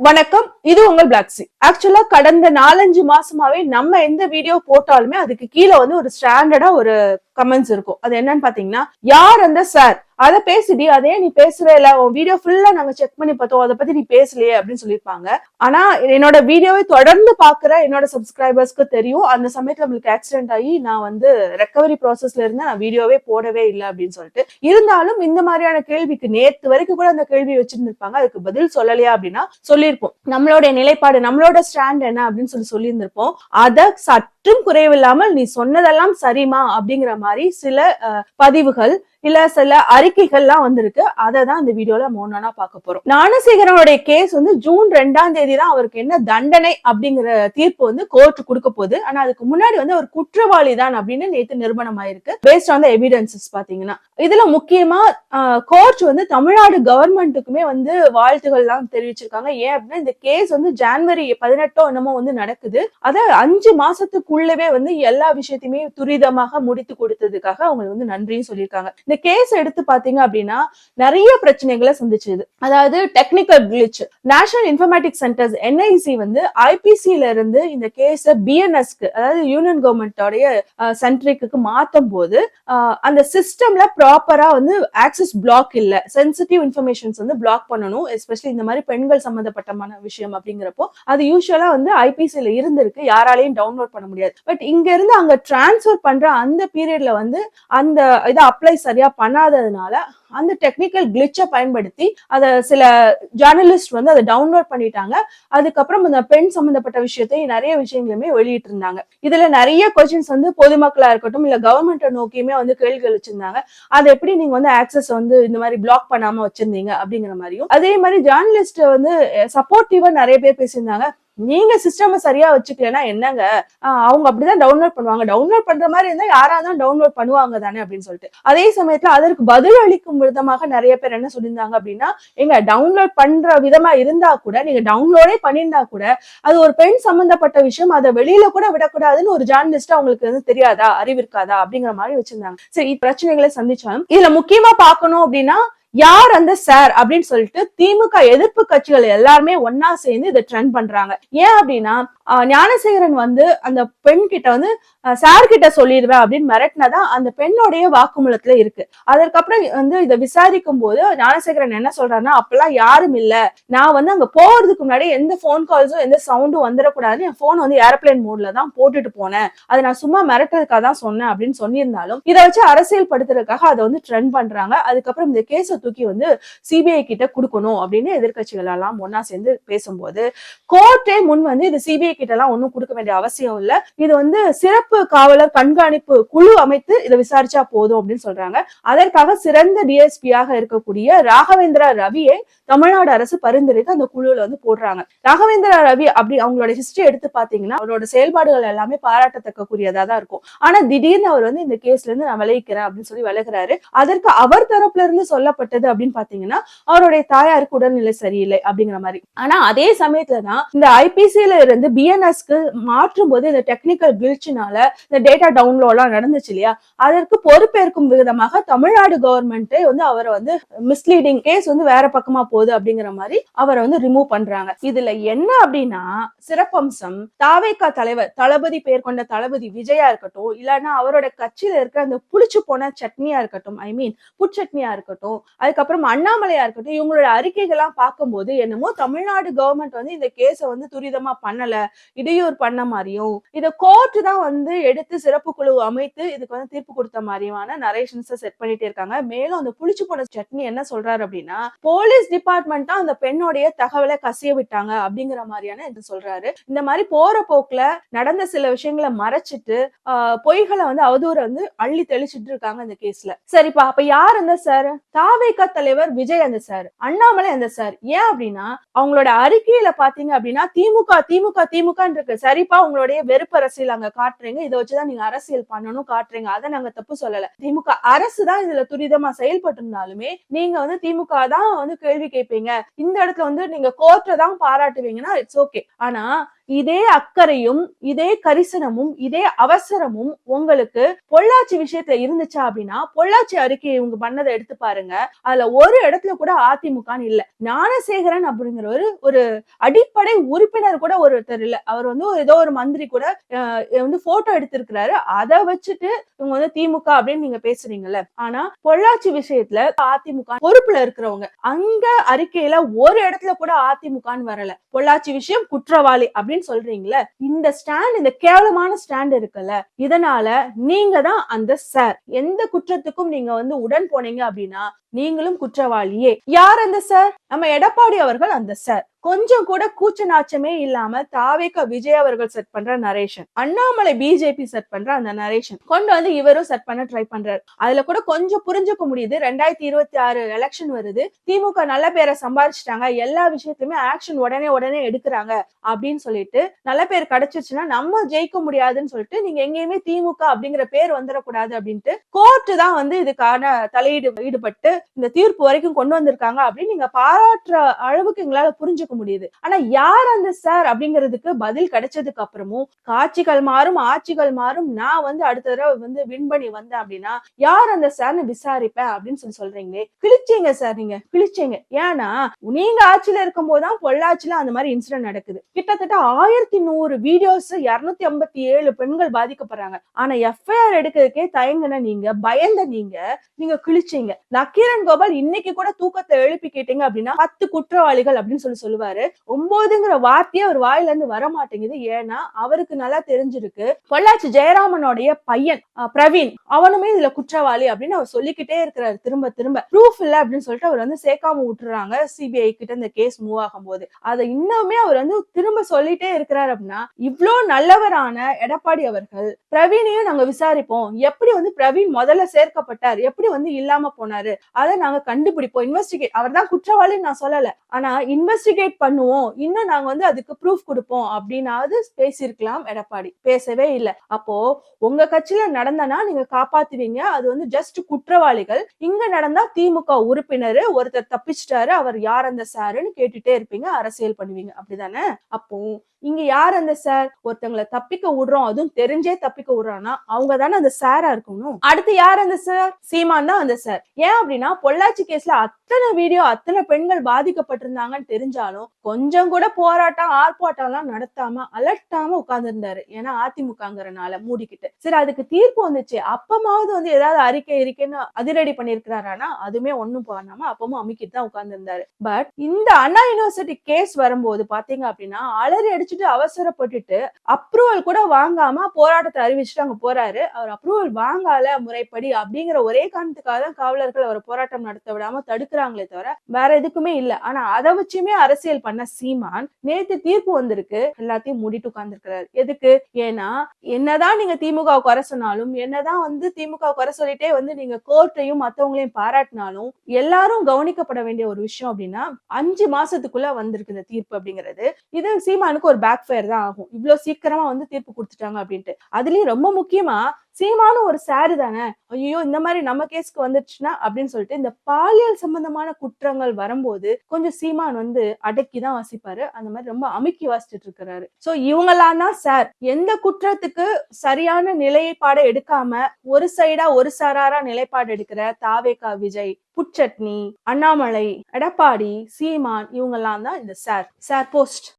வணக்கம். இது உங்கள் பிளாக்ஸி ஆக்சுவலா கடந்த நாலஞ்சு மாசமாவே நம்ம எந்த வீடியோ போட்டாலுமே அதுக்கு கீழே வந்து ஒரு ஸ்டாண்டர்டா ஒரு கமெண்ட்ஸ் இருக்கும். அது என்னன்னு பாத்தீங்கன்னா யார் அந்த சார் அதை பேசிடி அதே நீ பேசுற இல்ல உன் வீடியோ ஃபுல்லா நாங்க செக் பண்ணி பார்த்தோம். அதை பத்தி நீ பேசலையே அப்படின்னு சொல்லியிருப்பாங்க. ஆனா என்னோட வீடியோவை தொடர்ந்து பாக்குற என்னோட சப்ஸ்கிரைபர்ஸ்க்கு தெரியும். அந்த சமயத்துல நம்மளுக்கு ஆக்சிடென்ட் ஆகி நான் வந்து ரெக்கவரி ப்ராசஸ்ல இருந்து நான் வீடியோவே போடவே இல்லை அப்படின்னு சொல்லிட்டு இருந்தாலும் இந்த மாதிரியான கேள்விக்கு நேத்து வரைக்கும் கூட அந்த கேள்வி வச்சிருந்திருப்பாங்க. அதுக்கு பதில் சொல்லலையா அப்படின்னா சொல்லியிருப்போம். நம்மளோட நிலைப்பாடு நம்மளோட ஸ்டாண்ட் என்ன அப்படின்னு சொல்லி சொல்லியிருந்திருப்போம். அதை சற்றும் குறைவில்லாமல் நீ சொன்னதெல்லாம் சரிமா அப்படிங்கிற மாதிரி மாதிரி சில பதிவுகள் இல்ல சில அறிக்கைகள்லாம் வந்திருக்கு. அதை தான் இந்த வீடியோல மோனா பார்க்க போறோம். ஞானசேகரனுடைய கேஸ் வந்து ஜூன் ரெண்டாம் தேதி தான் அவருக்கு என்ன தண்டனை அப்படிங்கிற தீர்ப்பு வந்து கோர்ட் கொடுக்க போகுது. ஆனா அதுக்கு முன்னாடி வந்து அவர் குற்றவாளி தான் அப்படின்னு நேத்து நிறுவனம் ஆயிருக்கு. பேஸ்ட் ஆன் த எவிடன்சஸ் பாத்தீங்கன்னா இதுல முக்கியமா கோர்ட் வந்து தமிழ்நாடு கவர்மெண்ட்டுக்குமே வந்து வாழ்த்துகள் எல்லாம் தெரிவிச்சிருக்காங்க. ஏன் அப்படின்னா இந்த கேஸ் வந்து ஜான்வரி பதினெட்டோ என்னமோ வந்து நடக்குது. அத அஞ்சு மாசத்துக்குள்ளவே வந்து எல்லா விஷயத்தையுமே துரிதமாக முடித்து கொடுத்ததுக்காக அவங்க வந்து நன்றியும் சொல்லியிருக்காங்க. இந்த கேஸ் எடுத்து பாத்தீங்க அப்படின்னா நிறைய பிரச்சனைகளை சந்திச்சது அதாவது technical glitch national informatic centres NIC வந்து ஐபிசில இருந்து இந்த கேஸ பிஎன்எஸ்க்கு அதாவது யூனியன் கவர்மெண்டோடைய சென்ட்ரிக்கு மாத்தும் போது அந்த சிஸ்டம்ல ப்ராப்பரா வந்து ஆக்சஸ் பிளாக் இல்ல. சென்சிட்டிவ் இன்ஃபர்மேஷன்ஸ் வந்து பிளாக் பண்ணணும். எஸ்பெஷலி இந்த மாதிரி பெண்கள் சம்பந்தப்பட்டமான விஷயம் அப்படிங்கிறப்போ அது யூஸ்வலா வந்து ஐபிசில இருந்திருக்கு. யாராலையும் டவுன்லோட் பண்ண முடியாது. பட் இங்க இருந்து அங்க டிரான்ஸ்ஃபர் பண்ற அந்த பீரியட்ல வந்து அந்த இதை அப்ளை சரியா பண்ணாததுனால அந்த டெக்னிக்கல் கிளிச்சை பயன்படுத்தி அதை சில ஜேர்னலிஸ்ட் வந்து அதை டவுன்லோட் பண்ணிட்டாங்க. அதுக்கப்புறம் இந்த பெண் சம்பந்தப்பட்ட விஷயத்தையும் நிறைய விஷயங்களுமே வெளியிட்டு இருந்தாங்க இதுல நிறைய கொஸ்டின்ஸ் வந்து பொதுமக்களா இருக்கட்டும் இல்ல கவர்மெண்ட்டை நோக்கியுமே வந்து கேள்விகள் வச்சிருந்தாங்க. அதை எப்படி நீங்க வந்து ஆக்சஸ் வந்து இந்த மாதிரி பிளாக் பண்ணாம வச்சிருந்தீங்க அப்படிங்கிற மாதிரியும். அதே மாதிரி ஜேர்னலிஸ்ட் வந்து சப்போர்ட்டிவா நிறைய பேர் பேசியிருந்தாங்க. நீங்க சிஸ்டம் சரியா வச்சுக்கலன்னா என்னங்க? அவங்க அப்படிதான் டவுன்லோட் பண்ணுவாங்க. டவுன்லோட் பண்ற மாதிரி இருந்தா யாரா தான் டவுன்லோட் பண்ணுவாங்க தானே அப்படின்னு சொல்லிட்டு. அதே சமயத்துல அதற்கு பதில் அளிக்கும் விதமாக நிறைய பேர் என்ன சொல்லியிருந்தாங்க அப்படின்னா எங்க டவுன்லோட் பண்ற விதமா இருந்தா கூட நீங்க டவுன்லோடே பண்ணியிருந்தா கூட அது ஒரு பெண் சம்பந்தப்பட்ட விஷயம். அதை வெளியில கூட விடக்கூடாதுன்னு ஒரு ஜேர்னலிஸ்ட் அவங்களுக்கு வந்து தெரியாதா? அறிவிருக்காதா அப்படிங்கிற மாதிரி வச்சிருந்தாங்க. சரி பிரச்சனைகளை சந்திச்சாலும் இதுல முக்கியமா பாக்கணும் அப்படின்னா யார் அந்த சார் அப்படின்னு சொல்லிட்டு திமுக எதிர்ப்பு கட்சிகள் எல்லாருமே ஒன்னா சேர்ந்து இதை ட்ரெண்ட் பண்றாங்க. ஏன் அப்படின்னா ஞானசேகரன் வந்து அந்த பெண் கிட்ட வந்து சார் கிட்ட சொல்லிடுவேன் அப்படின்னு மிரட்டினதான் அந்த பெண்ணுடைய வாக்குமூலத்துல இருக்கு. அதற்கப்புறம் வந்து இதை விசாரிக்கும் போது ஞானசேகரன் என்ன சொல்றாருன்னா அப்பெல்லாம் யாரும் இல்ல. நான் வந்து அங்க போறதுக்கு முன்னாடி எந்த ஃபோன் கால்ஸும் எந்த சவுண்டும் வந்துடக்கூடாதுன்னு என் போன் வந்து ஏரோப்ளேன் மோட்ல தான் போட்டுட்டு போனேன். அதை நான் சும்மா மிரட்டுறதுக்காக தான் சொன்னேன் அப்படின்னு சொல்லியிருந்தாலும் இதை வச்சு அரசியல் படுத்துறதுக்காக அதை வந்து ட்ரெண்ட் பண்றாங்க. அதுக்கப்புறம் இந்த கேஸை தூக்கி வந்து சிபிஐ கிட்ட கொடுக்கணும் அப்படின்னு எதிர்கட்சிகள் எல்லாம் ஒன்னா சேர்ந்து பேசும்போது கோர்ட்டே முன் வந்து இது சிபிஐ கிட்ட எல்லாம் ஒன்றும் கொடுக்க வேண்டிய அவசியம் இல்லை. இது வந்து சிறப்பு காவலர் கண்காணிப்பு குழு அமைத்து இதை விசாரிச்சா போதும் அப்படின்னு சொல்றாங்க. அதற்காக சிறந்த டிஎஸ்பியாக இருக்கக்கூடிய ராகவேந்திரா ரவியை தமிழ்நாடு அரசு பரிந்துரைத்து அந்த குழுல வந்து போடுறாங்க. ராகவேந்திரா ரவி அப்படி அவங்களோட ஹிஸ்டரி எடுத்து பாத்தீங்கன்னா அவரோட செயல்பாடுகள் எல்லாமே பாராட்டத்தக்க கூடியதா தான் இருக்கும். ஆனா திடீர்னு அவர் வந்து இந்த கேஸ்ல இருந்து நான் விளைவிக்கிறேன் அப்படின்னு சொல்லி விலகுறாரு. அதற்கு அவர் தரப்புல இருந்து சொல்லப்பட்ட ஏற்பட்டது அப்படின்னு பாத்தீங்கன்னா அவருடைய தாயாருக்கு உடல்நிலை சரியில்லை அப்படிங்கிற மாதிரி. ஆனா அதே சமயத்துல தான் இந்த ஐபிசில இருந்து பிஎன்எஸ்க்கு மாற்றும் போது இந்த டெக்னிக்கல் கிழிச்சினால இந்த டேட்டா டவுன்லோட்லாம் நடந்துச்சு இல்லையா? அதற்கு பொறுப்பேற்கும் விதமாக தமிழ்நாடு கவர்மெண்ட் வந்து அவரை வந்து மிஸ்லீடிங் கேஸ் வந்து வேற பக்கமா போகுது அப்படிங்கிற மாதிரி அவரை வந்து ரிமூவ் பண்றாங்க. இதுல என்ன அப்படின்னா சிறப்பம்சம் தாவேகா தலைவர் தளபதி பெயர் கொண்ட தளபதி விஜயா இருக்கட்டும் இல்லைன்னா அவரோட கட்சியில இருக்கிற அந்த புளிச்சு போன சட்னியா இருக்கட்டும் ஐ மீன் புட்சட்னியா இருக்கட்டும் அதுக்கப்புறம் அண்ணாமலையா இருக்கட்டும் இவங்களோட அறிக்கைகள்லாம் பார்க்கும்போது என்னமோ தமிழ்நாடு கவர்மெண்ட் வந்து இந்த கேஸை வந்து துரிதமா பண்ணல இடையூறு பண்ண மாதிரியும் இதை கோர்ட் தான் வந்து எடுத்து சிறப்பு குழு அமைத்து இதுக்கு வந்து தீர்ப்பு கொடுத்த மாதிரியான நரேஷன்ஸை செட் பண்ணிட்டே இருக்காங்க. மேலும் அந்த புளிச்சு போன சட்னி என்ன சொல்றாரு அப்படின்னா போலீஸ் டிபார்ட்மெண்ட் தான் அந்த பெண்ணுடைய தகவலை கசிய விட்டாங்க அப்படிங்கிற மாதிரியான இது சொல்றாரு. இந்த மாதிரி போற போக்குல நடந்த சில விஷயங்களை மறைச்சிட்டு ஆஹ், பொய்களை வந்து அவதூறு வந்து அள்ளி தெளிச்சிட்டு இருக்காங்க இந்த கேஸ்ல சரிப்பா அப்ப யார் அந்த சார் தாவேகா தலைவர் விஜய் அந்த சார் அண்ணாமலை அந்த சார் ஏன் அப்படின்னா அவங்களோட அறிக்கையில பாத்தீங்க அப்படின்னா திமுக திமுக திமுக இருக்கு. சரிப்பா உங்களுடைய வெறுப்பு அரசியல் அங்க காட்டுறீங்க. இதை வச்சுதான் நீங்க அரசியல் பண்ணணும் காட்டுறீங்க. அதை நாங்க தப்பு சொல்லல. திமுக அரசு தான் இதுல துரிதமா செயல்பட்டு இருந்தாலுமே நீங்க வந்து திமுக தான் வந்து கேள்வி கேட்பீங்க. இந்த இடத்துல வந்து நீங்க கோர்ட்டை தான் பாராட்டுவீங்கன்னா இட்ஸ் ஓகே ஆனா இதே அக்கறையும் இதே கரிசனமும் இதே அவசரமும் உங்களுக்கு பொள்ளாச்சி விஷயத்துல இருந்துச்சா அப்படின்னா பொள்ளாச்சி அறிக்கை இவங்க பண்ணதை எடுத்து பாருங்க. அதுல ஒரு இடத்துல கூட அதிமுகன்னு இல்ல. ஞானசேகரன் அப்படிங்கிற ஒரு ஒரு அடிப்படை உறுப்பினர் கூட ஒருத்தர் இல்ல. அவர் வந்து ஏதோ ஒரு மந்திரி கூட வந்து போட்டோ எடுத்திருக்கிறாரு. அதை வச்சுட்டு இவங்க வந்து திமுக அப்படின்னு நீங்க பேசுறீங்கல்ல. ஆனா பொள்ளாச்சி விஷயத்துல அதிமுக பொறுப்புல இருக்கிறவங்க அங்க அறிக்கையில ஒரு இடத்துல கூட அதிமுகன்னு வரல. பொள்ளாச்சி விஷயம் குற்றவாளி அப்படின்னு சொல்றீங்களே இந்த ஸ்டாண்ட் இந்த கேவலமான ஸ்டாண்ட் இருக்குல்ல இதனால நீங்க தான் அந்த சார் எந்த குற்றத்துக்கும் நீங்க வந்து உடன் போனீங்க அப்படின்னா நீங்களும் குற்றவாளியே. யார் அந்த சார் நம்ம எடப்பாடி அவர்கள் அந்த சார் கொஞ்சம் கூட கூச்ச நாச்சமே இல்லாம தாவேக விஜய் அவர்கள் செட் பண்ற நரேஷன் அண்ணாமலை பிஜேபி செட் பண்ற அந்த நரேஷன் கொண்டு வந்து இவரும் செட் பண்ண ட்ரை பண்றாரு. அதுல கூட கொஞ்சம் புரிஞ்சுக்க முடியுது. ரெண்டாயிரத்தி இருபத்தி ஆறு எலெக்ஷன் வருது. திமுக நல்ல பேரை சம்பாதிச்சிட்டாங்க எல்லா விஷயத்துலயுமே ஆக்ஷன் உடனே உடனே எடுக்கிறாங்க அப்படின்னு சொல்லிட்டு நல்ல பேர் கிடைச்சிருச்சுன்னா நம்ம ஜெயிக்க முடியாதுன்னு சொல்லிட்டு நீங்க எங்கேயுமே திமுக அப்படிங்கிற பேர் வந்துடக்கூடாது அப்படின்ட்டு கோர்ட்டு தான் வந்து இதுக்கான தலையீடு ஈடுபட்டு இந்த தீர்ப்பு வரைக்கும் கொண்டு வந்திருக்காங்க அப்படின்னு நீங்க பாராட்டுற அளவுக்கு எங்களால புரிஞ்சுக்க முடியுது. ஆனா யார் அந்த சார் அப்படிங்கிறதுக்கு பதில் கிடைச்சதுக்கு அப்புறமும் காட்சிகள் மாறும் ஆட்சிகள் மாறும். நான் வந்து அடுத்த தடவை வந்து வின் பண்ணி வந்தேன் அப்படின்னா யார் அந்த சார்னு விசாரிப்பேன் அப்படின்னு சொல்லி சொல்றீங்களே? கிழிச்சீங்க சார் நீங்க. கிழிச்சீங்க. ஏன்னா நீங்க ஆட்சியில இருக்கும் போதுதான் பொள்ளாச்சியில அந்த மாதிரி இன்சிடென்ட் நடக்குது. கிட்டத்தட்ட ஆயிரத்தி நூறு வீடியோஸ் இருநூத்தி ஐம்பத்தி ஏழு பெண்கள் பாதிக்கப்படுறாங்க. ஆனா எஃப்ஐஆர் எடுக்கிறதுக்கே தயங்கின நீங்க பயந்த நீங்க நீங்க கிழிச்சீங்க. நக்கீரன் கோபால் இன்னைக்கு கூட தூக்கத்தை எழுப்பி கேட்டீங்க அப்படின்னா பத்து குற்றவாளிகள் அப்படின்னு சொல்லி சொல்லுவாரு. ஒன்பதுங்கிற வார்த்தையே அவர் வாயில இருந்து வர மாட்டேங்குது ஏன்னா அவருக்கு நல்லா தெரிஞ்சிருக்கு பொள்ளாச்சி ஜெயராமனுடைய பையன் பிரவீன் அவனுமே இதுல குற்றவாளி அப்படின்னு அவர் சொல்லிக்கிட்டே இருக்கிறாரு திரும்ப திரும்ப. ப்ரூஃப் இல்ல அப்படின்னு சொல்லிட்டு அவர் வந்து சேர்க்காம விட்டுறாங்க சிபிஐ கிட்ட இந்த கேஸ் மூவ் ஆகும் போது அதை இன்னுமே அவர் வந்து திரும்ப சொல்லிட்டே இருக்கிறாரு அப்படின்னா இவ்ளோ நல்லவரான எடப்பாடி அவர்கள் பிரவீனையும் நாங்க விசாரிப்போம். எப்படி வந்து பிரவீன் முதல்ல சேர்க்கப்பட்டார்? எப்படி வந்து இல்லாம போனாரு? அதை நாங்க கண்டுபிடிப்போம். இன்வெஸ்டிகேட் அவர் தான் குற்றவாளின்னு நான் சொல்லல. ஆனா இன்வெஸ்டிகேட் பண்ணுவோம். இன்னும் நாங்க வந்து அதுக்கு ப்ரூஃப் கொடுப்போம் அப்படின்னாவது பேசியிருக்கலாம் எடப்பாடி. பேசவே இல்லை. அப்போ உங்க கட்சியில நடந்தனா நீங்க காப்பாத்துவீங்க. அது வந்து ஜஸ்ட் குற்றவாளிகள். இங்க நடந்தா திமுக உறுப்பினர் ஒருத்தர் தப்பிச்சிட்டாரு. அவர் யார் அந்த சாருன்னு கேட்டுட்டே இருப்பீங்க. அரசியல் பண்ணுவீங்க. அப்படிதானே? அப்போ இங்க யார் அந்த சார் ஒருத்தங்களை தப்பிக்க விடுறோம். அதுவும் தெரிஞ்சே தப்பிக்க விடுறான்னா அவங்க தானே அந்த சாரா இருக்கணும். அடுத்து யார் அந்த சார் சீமான் தான் அந்த சார் ஏன் அப்படின்னா பொள்ளாச்சி கேஸ்ல அத்தனை வீடியோ அத்தனை பெண்கள் பாதிக்கப்பட்டிருந்தாங்கன்னு தெரிஞ்சாலும் கொஞ்சம் கூட போராட்டம் ஆர்ப்பாட்டம் எல்லாம் நடத்தாம அலட்டாம உட்கார்ந்திருந்தாரு. ஏன்னா அதிமுகங்கிறனால மூடிக்கிட்டு. சரி அதுக்கு தீர்ப்பு வந்துச்சு. அப்பமாவது வந்து ஏதாவது அறிக்கை இருக்கேன்னு அதிரடி பண்ணிருக்கிறாரானா அதுவுமே ஒண்ணும் பண்ணாம அப்பமும் அமைக்கிட்டு தான் உட்கார்ந்திருந்தாரு. பட் இந்த அண்ணா யூனிவர்சிட்டி கேஸ் வரும்போது பாத்தீங்க அப்படின்னா அலறி அடிச்சுட்டு அவசரப்பட்டுட்டு அப்ரூவல் கூட வாங்காம போராட்டத்தை அறிவிச்சுட்டு அங்க போறாரு. அவர் அப்ரூவல் வாங்கால முறைப்படி அப்படிங்கிற ஒரே காரணத்துக்காக தான் காவலர்கள் அவர் போராட்டம் நடத்த விடாம தடுக்கிறாங்களே தவிர வேற எதுக்குமே இல்ல. ஆனா அதை வச்சுமே அரசியல் பண்ண சீமான் நேத்து தீர்ப்பு வந்திருக்கு. எல்லாத்தையும் மூடிட்டு உட்கார்ந்துருக்கிறாரு. எதுக்கு? ஏன்னா என்னதான் நீங்க திமுக குறை சொன்னாலும் என்னதான் வந்து திமுக குறை சொல்லிட்டே வந்து நீங்க கோர்ட்டையும் மத்தவங்களையும் பாராட்டினாலும் எல்லாரும் கவனிக்கப்பட வேண்டிய ஒரு விஷயம் அப்படின்னா அஞ்சு மாசத்துக்குள்ள வந்திருக்கு இந்த தீர்ப்பு அப்படிங்கிறது. இது சீமானுக்கு ஒரு பேக் ஃபயர் தான் ஆகும். இவ்வளவு சீக்கிரமா வந்து தீர்ப்பு கொடுத்துட்டாங்க அப்படின்ட்டு. அதுலயும் ரொம்ப முக்கியமா சீமானும் ஒரு சாரு தானே? ஐயோ இந்த மாதிரி நம்ம கேஸ்க்கு வந்துருச்சுன்னா அப்படின்னு சொல்லிட்டு இந்த பாலியல் சம்பந்தமான குற்றங்கள் வரும்போது கொஞ்சம் சீமான் வந்து அடக்கி தான் வாசிப்பாரு. அந்த மாதிரி ரொம்ப அமுக்கி வாசிச்சுட்டு இருக்கிறாரு. சோ இவங்கெல்லாம் தான் சார். எந்த குற்றத்துக்கு சரியான நிலைப்பாடை எடுக்காம ஒரு சைடா ஒரு சாராரா நிலைப்பாடு எடுக்கிற தாவேகா விஜய் புட்சட்னி அண்ணாமலை எடப்பாடி சீமான் இவங்கெல்லாம் தான் இந்த சார். Sir post